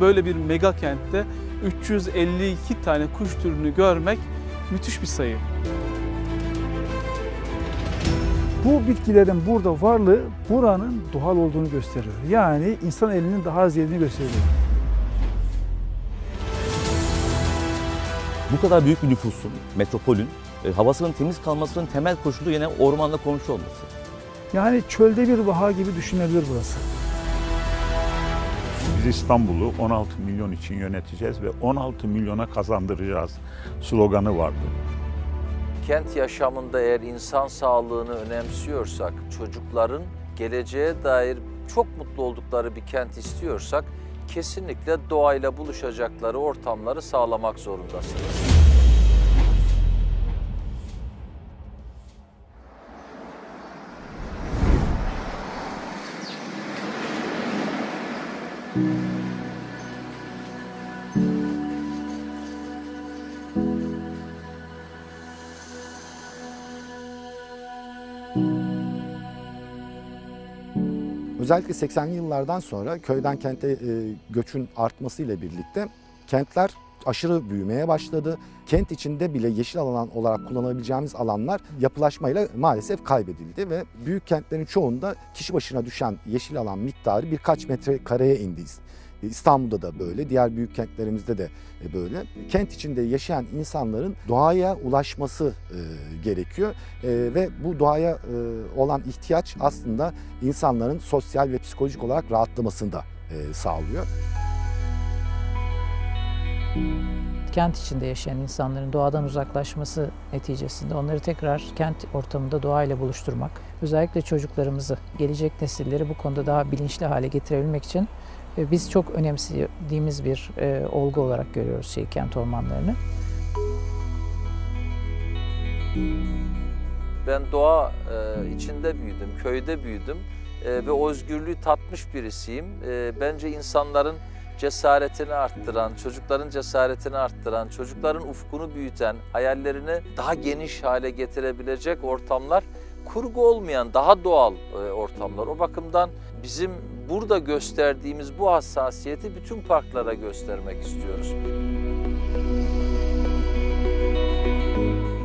Böyle bir mega kentte 352 tane kuş türünü görmek müthiş bir sayı. Bu bitkilerin burada varlığı buranın doğal olduğunu gösteriyor. Yani insan elinin daha az yediğini gösteriyor. Bu kadar büyük bir nüfusun, metropolün, e, havasının temiz kalmasının temel koşulu yine ormanla komşu olması. Yani çölde bir vaha gibi düşünebilir burası. Biz İstanbul'u 16 milyon için yöneteceğiz ve 16 milyona kazandıracağız sloganı vardı. Kent yaşamında eğer insan sağlığını önemsiyorsak, çocukların geleceğe dair çok mutlu oldukları bir kent istiyorsak kesinlikle doğayla buluşacakları ortamları sağlamak zorundasınız. Özellikle 80'li yıllardan sonra köyden kente e, göçün artmasıyla birlikte kentler aşırı büyümeye başladı. Kent içinde bile yeşil alan olarak kullanabileceğimiz alanlar yapılaşmayla maalesef kaybedildi ve büyük kentlerin çoğunda kişi başına düşen yeşil alan miktarı birkaç metre kareye indi. İstanbul'da da böyle, diğer büyük kentlerimizde de e, böyle. Kent içinde yaşayan insanların doğaya ulaşması e, gerekiyor E, ve bu doğaya e, olan ihtiyaç aslında insanların sosyal ve psikolojik olarak rahatlamasını da e, sağlıyor. kent içinde yaşayan insanların doğadan uzaklaşması neticesinde onları tekrar kent ortamında doğayla buluşturmak, özellikle çocuklarımızı, gelecek nesilleri bu konuda daha bilinçli hale getirebilmek için e, biz çok önemsediğimiz bir e, olgu olarak görüyoruz şey kent ormanlarını. Ben doğa e, içinde büyüdüm, köyde büyüdüm e, ve özgürlüğü tatmış birisiyim. Bence insanların cesaretini arttıran, çocukların cesaretini arttıran, çocukların ufkunu büyüten, hayallerini daha geniş hale getirebilecek ortamlar kurgu olmayan daha doğal e, ortamlar. O bakımdan bizim burada gösterdiğimiz bu hassasiyeti bütün parklara göstermek istiyoruz.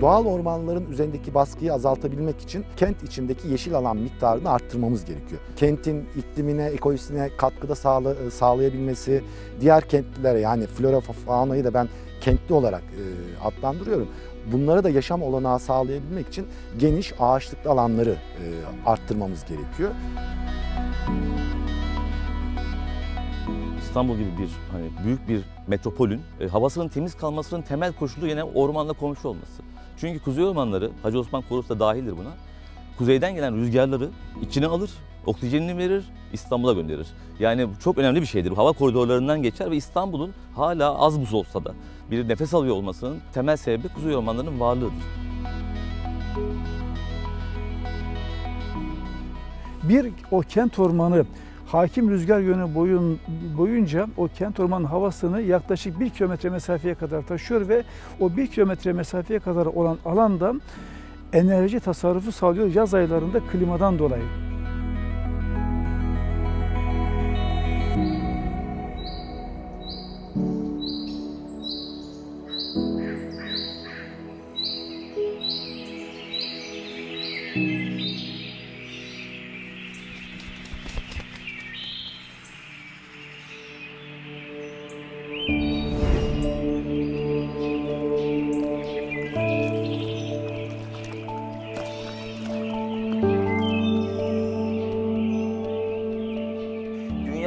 Doğal ormanların üzerindeki baskıyı azaltabilmek için kent içindeki yeşil alan miktarını arttırmamız gerekiyor. Kentin iklimine, ekosistemine katkıda sağla, sağlayabilmesi, diğer kentlilere yani flora faunayı da ben kentli olarak e, adlandırıyorum. Bunlara da yaşam olanağı sağlayabilmek için geniş ağaçlıklı alanları e, arttırmamız gerekiyor. İstanbul gibi bir hani büyük bir metropolün e, havasının temiz kalmasının temel koşulu yine ormanla komşu olması. Çünkü kuzey ormanları, Hacı Osman Korusu da dahildir buna. Kuzeyden gelen rüzgarları içine alır, oksijenini verir, İstanbul'a gönderir. Yani çok önemli bir şeydir. Hava koridorlarından geçer ve İstanbul'un hala az buz olsa da bir nefes alıyor olmasının temel sebebi kuzey ormanlarının varlığıdır. Bir o kent ormanı hakim rüzgar yönü boyun, boyunca o kent ormanın havasını yaklaşık bir kilometre mesafeye kadar taşıyor ve o bir kilometre mesafeye kadar olan alanda enerji tasarrufu sağlıyor yaz aylarında klimadan dolayı.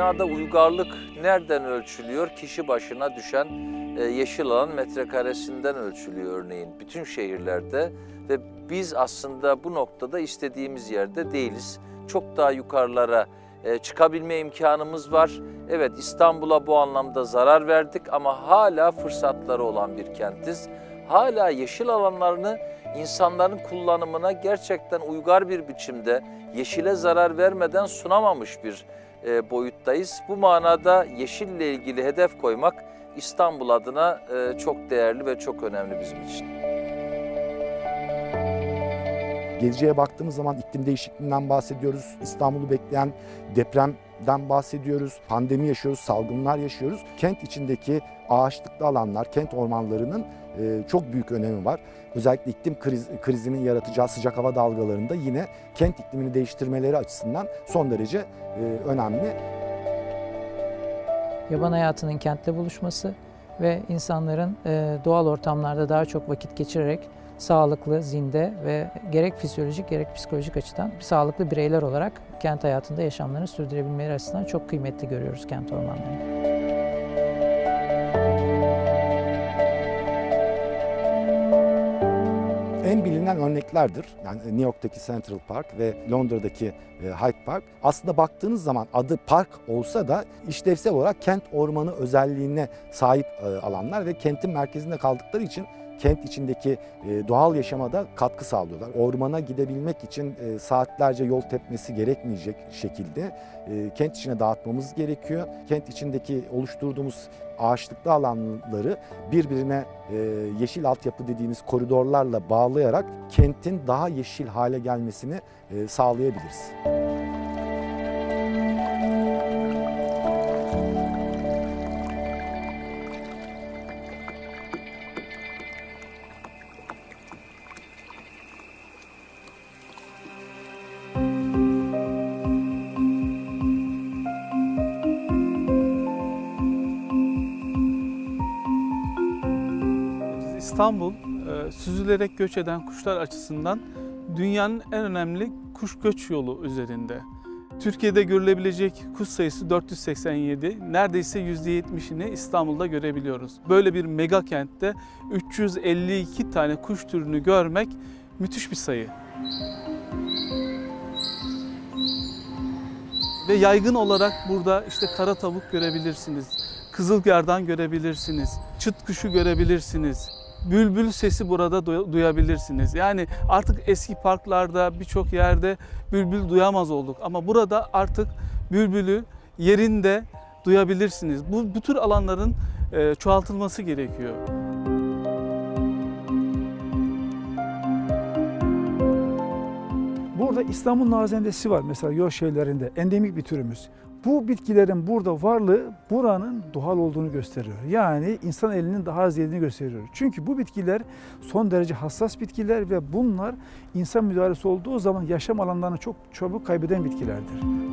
Dünyada uygarlık nereden ölçülüyor? Kişi başına düşen e, yeşil alan metrekaresinden ölçülüyor örneğin bütün şehirlerde ve biz aslında bu noktada istediğimiz yerde değiliz. Çok daha yukarılara e, çıkabilme imkanımız var. Evet İstanbul'a bu anlamda zarar verdik ama hala fırsatları olan bir kentiz. Hala yeşil alanlarını insanların kullanımına gerçekten uygar bir biçimde yeşile zarar vermeden sunamamış bir boyuttayız. Bu manada yeşille ilgili hedef koymak İstanbul adına e, çok değerli ve çok önemli bizim için. Geleceğe baktığımız zaman iklim değişikliğinden bahsediyoruz. İstanbul'u bekleyen depremden bahsediyoruz. Pandemi yaşıyoruz, salgınlar yaşıyoruz. Kent içindeki ağaçlıklı alanlar, kent ormanlarının e, çok büyük önemi var. Özellikle iklim kriz, krizinin yaratacağı sıcak hava dalgalarında yine kent iklimini değiştirmeleri açısından son derece e, önemli. Yaban hayatının kentle buluşması ve insanların e, doğal ortamlarda daha çok vakit geçirerek sağlıklı, zinde ve gerek fizyolojik gerek psikolojik açıdan sağlıklı bireyler olarak kent hayatında yaşamlarını sürdürebilmeleri açısından çok kıymetli görüyoruz kent ormanlarını. En bilinen örneklerdir. Yani New York'taki Central Park ve Londra'daki e, Hyde Park. Aslında baktığınız zaman adı park olsa da işlevsel olarak kent ormanı özelliğine sahip e, alanlar ve kentin merkezinde kaldıkları için kent içindeki e, doğal yaşama da katkı sağlıyorlar. Ormana gidebilmek için e, saatlerce yol tepmesi gerekmeyecek şekilde e, kent içine dağıtmamız gerekiyor. Kent içindeki oluşturduğumuz ağaçlıklı alanları birbirine yeşil altyapı dediğimiz koridorlarla bağlayarak kentin daha yeşil hale gelmesini sağlayabiliriz. İstanbul e, süzülerek göç eden kuşlar açısından dünyanın en önemli kuş göç yolu üzerinde. Türkiye'de görülebilecek kuş sayısı 487. Neredeyse %70'ini İstanbul'da görebiliyoruz. Böyle bir mega kentte 352 tane kuş türünü görmek müthiş bir sayı. Ve yaygın olarak burada işte kara tavuk görebilirsiniz. Kızılgerdan görebilirsiniz. Çıt kuşu görebilirsiniz. Bülbül sesi burada duy- duyabilirsiniz. Yani artık eski parklarda birçok yerde bülbül duyamaz olduk ama burada artık bülbülü yerinde duyabilirsiniz. Bu, bu tür alanların e, çoğaltılması gerekiyor. Burada İstanbul nazendesi var mesela yol şeylerinde endemik bir türümüz. Bu bitkilerin burada varlığı buranın doğal olduğunu gösteriyor. Yani insan elinin daha az yediğini gösteriyor. Çünkü bu bitkiler son derece hassas bitkiler ve bunlar insan müdahalesi olduğu zaman yaşam alanlarını çok çabuk kaybeden bitkilerdir.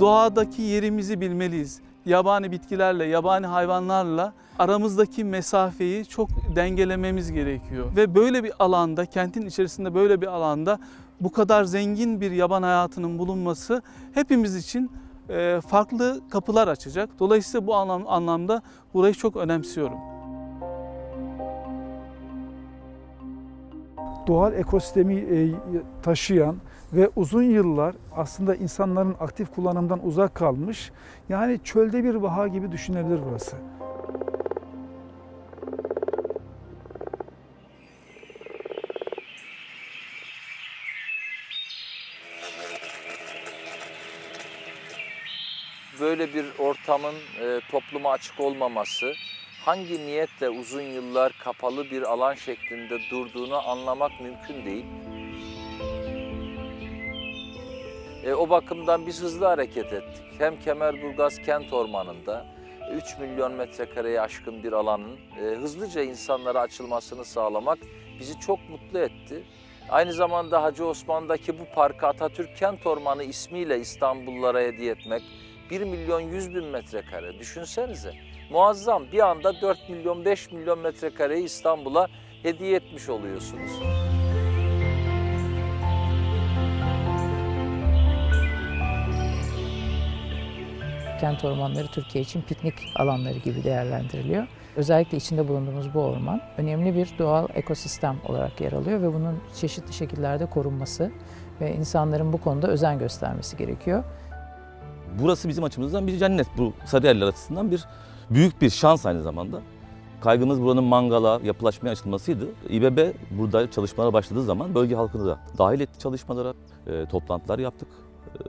doğadaki yerimizi bilmeliyiz. Yabani bitkilerle, yabani hayvanlarla aramızdaki mesafeyi çok dengelememiz gerekiyor. Ve böyle bir alanda, kentin içerisinde böyle bir alanda bu kadar zengin bir yaban hayatının bulunması hepimiz için e, farklı kapılar açacak. Dolayısıyla bu anlam- anlamda burayı çok önemsiyorum. doğal ekosistemi e, taşıyan ve uzun yıllar aslında insanların aktif kullanımdan uzak kalmış. Yani çölde bir vaha gibi düşünebilir burası. Böyle bir ortamın e, topluma açık olmaması, hangi niyetle uzun yıllar kapalı bir alan şeklinde durduğunu anlamak mümkün değil. E, o bakımdan biz hızlı hareket ettik. Hem Kemerburgaz kent ormanında 3 milyon metrekareye aşkın bir alanın e, hızlıca insanlara açılmasını sağlamak bizi çok mutlu etti. Aynı zamanda Hacı Osman'daki bu parkı Atatürk Kent Ormanı ismiyle İstanbullulara hediye etmek 1 milyon 100 bin metrekare düşünsenize. Muazzam bir anda 4 milyon 5 milyon metrekareyi İstanbul'a hediye etmiş oluyorsunuz. Kent ormanları Türkiye için piknik alanları gibi değerlendiriliyor. Özellikle içinde bulunduğumuz bu orman önemli bir doğal ekosistem olarak yer alıyor ve bunun çeşitli şekillerde korunması ve insanların bu konuda özen göstermesi gerekiyor. Burası bizim açımızdan bir cennet. Bu Sarıyerler açısından bir büyük bir şans aynı zamanda. Kaygımız buranın mangala, yapılaşmaya açılmasıydı. İBB burada çalışmalara başladığı zaman bölge halkını da dahil etti çalışmalara, e, toplantılar yaptık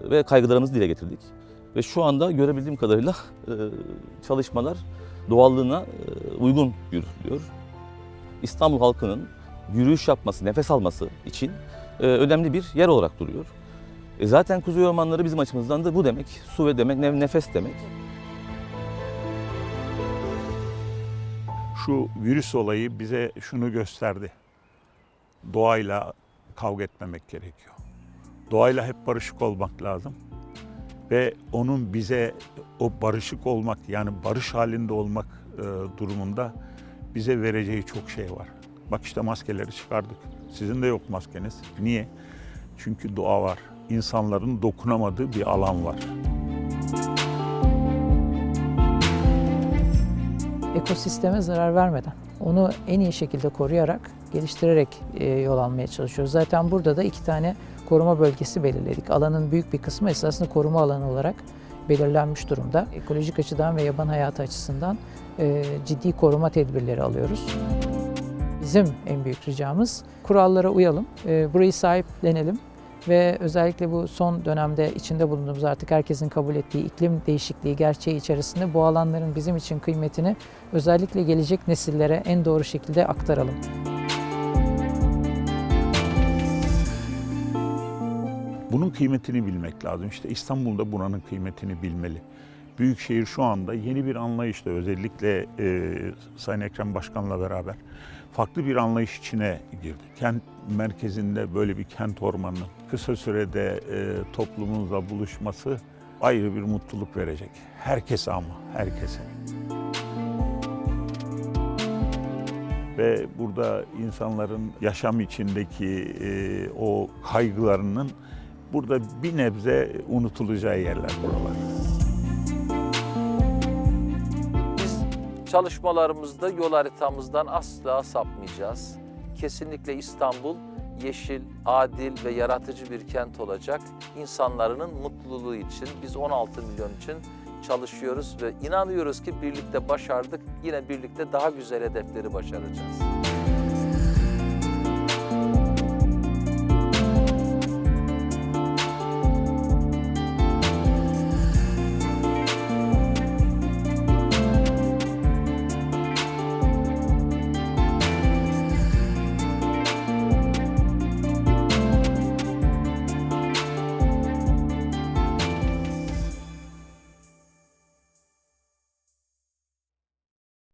e, ve kaygılarımızı dile getirdik. Ve şu anda görebildiğim kadarıyla e, çalışmalar doğallığına e, uygun yürütülüyor. İstanbul halkının yürüyüş yapması, nefes alması için e, önemli bir yer olarak duruyor. E, zaten kuzey ormanları bizim açımızdan da bu demek. Su ve demek, ne- nefes demek. Şu virüs olayı bize şunu gösterdi. Doğayla kavga etmemek gerekiyor. Doğayla hep barışık olmak lazım. Ve onun bize o barışık olmak yani barış halinde olmak e, durumunda bize vereceği çok şey var. Bak işte maskeleri çıkardık. Sizin de yok maskeniz. Niye? Çünkü doğa var. İnsanların dokunamadığı bir alan var. ekosisteme zarar vermeden, onu en iyi şekilde koruyarak, geliştirerek e, yol almaya çalışıyoruz. Zaten burada da iki tane koruma bölgesi belirledik. Alanın büyük bir kısmı esasında koruma alanı olarak belirlenmiş durumda. Ekolojik açıdan ve yaban hayatı açısından e, ciddi koruma tedbirleri alıyoruz. Bizim en büyük ricamız kurallara uyalım, e, burayı sahiplenelim ve özellikle bu son dönemde içinde bulunduğumuz artık herkesin kabul ettiği iklim değişikliği gerçeği içerisinde bu alanların bizim için kıymetini özellikle gelecek nesillere en doğru şekilde aktaralım. Bunun kıymetini bilmek lazım. İşte İstanbul'da buranın kıymetini bilmeli. Büyükşehir şu anda yeni bir anlayışla özellikle e, Sayın Ekrem Başkan'la beraber farklı bir anlayış içine girdi. Kent merkezinde böyle bir kent ormanının kısa sürede e, toplumumuzla buluşması ayrı bir mutluluk verecek. Herkese ama, herkese. Ve burada insanların yaşam içindeki e, o kaygılarının burada bir nebze unutulacağı yerler buralar. Çalışmalarımızda yol haritamızdan asla sapmayacağız. Kesinlikle İstanbul yeşil, adil ve yaratıcı bir kent olacak. İnsanların mutluluğu için biz 16 milyon için çalışıyoruz ve inanıyoruz ki birlikte başardık. Yine birlikte daha güzel hedefleri başaracağız.